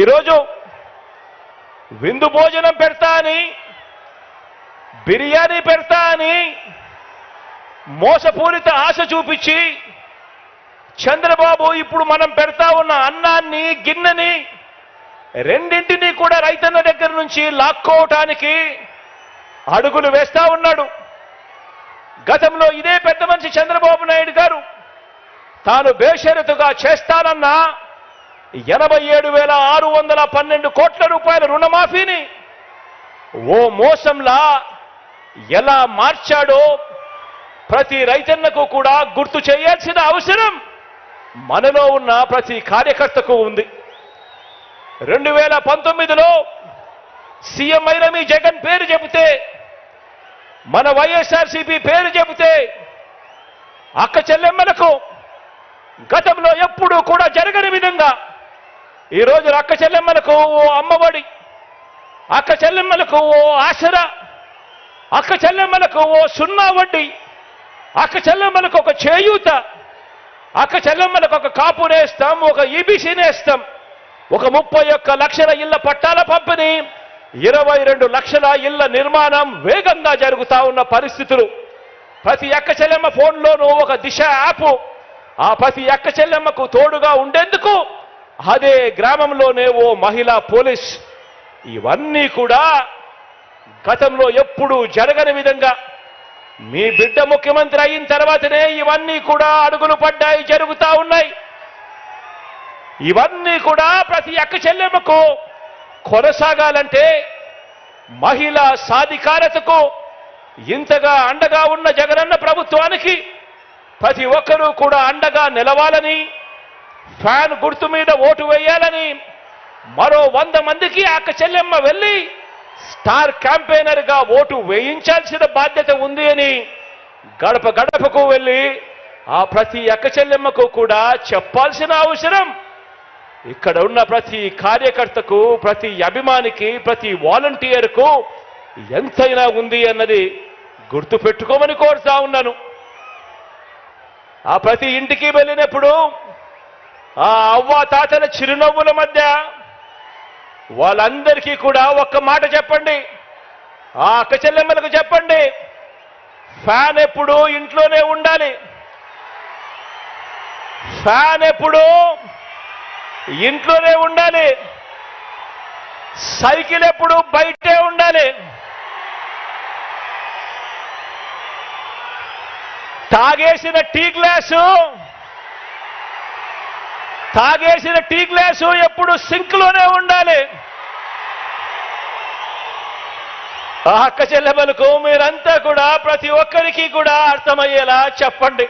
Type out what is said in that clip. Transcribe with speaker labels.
Speaker 1: ఈరోజు విందు భోజనం పెడతా అని బిర్యానీ పెడతా అని మోసపూరిత ఆశ చూపించి చంద్రబాబు ఇప్పుడు మనం పెడతా ఉన్న అన్నాన్ని గిన్నెని రెండింటినీ కూడా రైతన్న దగ్గర నుంచి లాక్కోవటానికి అడుగులు వేస్తా ఉన్నాడు. గతంలో ఇదే పెద్ద మనిషి చంద్రబాబు నాయుడు గారు తాను బేషరతుగా చేస్తానన్నా ఎనభై ఏడు వేల ఆరు వందల పన్నెండు కోట్ల రూపాయల రుణమాఫీని ఓ మోసంలా ఎలా మార్చాడో ప్రతి రైతన్నకు కూడా గుర్తు చేయాల్సిన అవసరం మనలో ఉన్న ప్రతి కార్యకర్తకు ఉంది. రెండు వేల పంతొమ్మిదిలో సీఎం ఐరమి జగన్ పేరు చెబితే మన వైఎస్ఆర్సీపీ పేరు చెబితే అక్క చెల్లెమ్మలకు గతంలో ఎప్పుడూ కూడా జరగని విధంగా ఈ రోజు అక్క చెల్లెమ్మలకు ఓ అమ్మఒడి అక్క చెల్లెమ్మలకు ఓ ఆసరా అక్క చెల్లెమ్మలకు ఓ సున్నా వడ్డీ అక్క చెల్లెమ్మలకు ఒక చేయూత అక్క చెల్లెమ్మలకు ఒక కాపు నేస్తాం ఒక ఈబీసీ నేస్తాం. ఒక ముప్పై ఒక్క లక్షల ఇళ్ళ పట్టాల పంపిణీ ఇరవై రెండు లక్షల ఇళ్ళ నిర్మాణం వేగంగా జరుగుతా ఉన్న పరిస్థితులు. ప్రతి అక్క చెల్లెమ్మ ఫోన్లోనూ ఒక దిశ యాప్. ఆ ప్రతి అక్క చెల్లెమ్మకు తోడుగా ఉండేందుకు అదే గ్రామంలోనే ఓ మహిళా పోలీస్. ఇవన్నీ కూడా గతంలో ఎప్పుడూ జరగని విధంగా మీ బిడ్డ ముఖ్యమంత్రి అయిన తర్వాతనే ఇవన్నీ కూడా అడుగులు పడ్డాయి జరుగుతా ఉన్నాయి. ఇవన్నీ కూడా ప్రతి అక్క చెల్లెమ్మకు కొనసాగాలంటే మహిళా సాధికారతకు ఇంతగా అండగా ఉన్న జగనన్న ప్రభుత్వానికి ప్రతి ఒక్కరూ కూడా అండగా నిలవాలని ఫ్యాన్ గుర్తు మీద ఓటు వేయాలని మరో వంద మందికి అక్క చెల్లెమ్మ వెళ్ళి స్టార్ క్యాంపెయినర్గా ఓటు వేయించాల్సిన బాధ్యత ఉంది అని గడప గడపకు వెళ్ళి ఆ ప్రతి అక్క చెల్లెమ్మకు కూడా చెప్పాల్సిన అవసరం. ఇక్కడ ఉన్న ప్రతి కార్యకర్తకు ప్రతి అభిమానికి ప్రతి వాలంటీర్కు ఎంతైనా ఉంది అన్నది గుర్తు పెట్టుకోమని కోరుతా ఉన్నాను. ఆ ప్రతి ఇంటికి వెళ్ళినప్పుడు ఆ అవ్వ తాతల చిరునవ్వుల మధ్య వాళ్ళందరికీ కూడా ఒక్క మాట చెప్పండి. ఆ అక్క చెల్లెమ్మలకు చెప్పండి. ఫ్యాన్ ఎప్పుడు ఇంట్లోనే ఉండాలి. ఫ్యాన్ ఎప్పుడు ఇంట్లోనే ఉండాలి. సైకిల్ ఎప్పుడు బయటే ఉండాలి. తాగేసిన టీ గ్లాసు తాగేసిన టీ గ్లాసు ఎప్పుడు సింక్లోనే ఉండాలి. ఆ అక్క చెల్లెమలకు మీరంతా కూడా ప్రతి ఒక్కరికి కూడా అర్థమయ్యేలా చెప్పండి.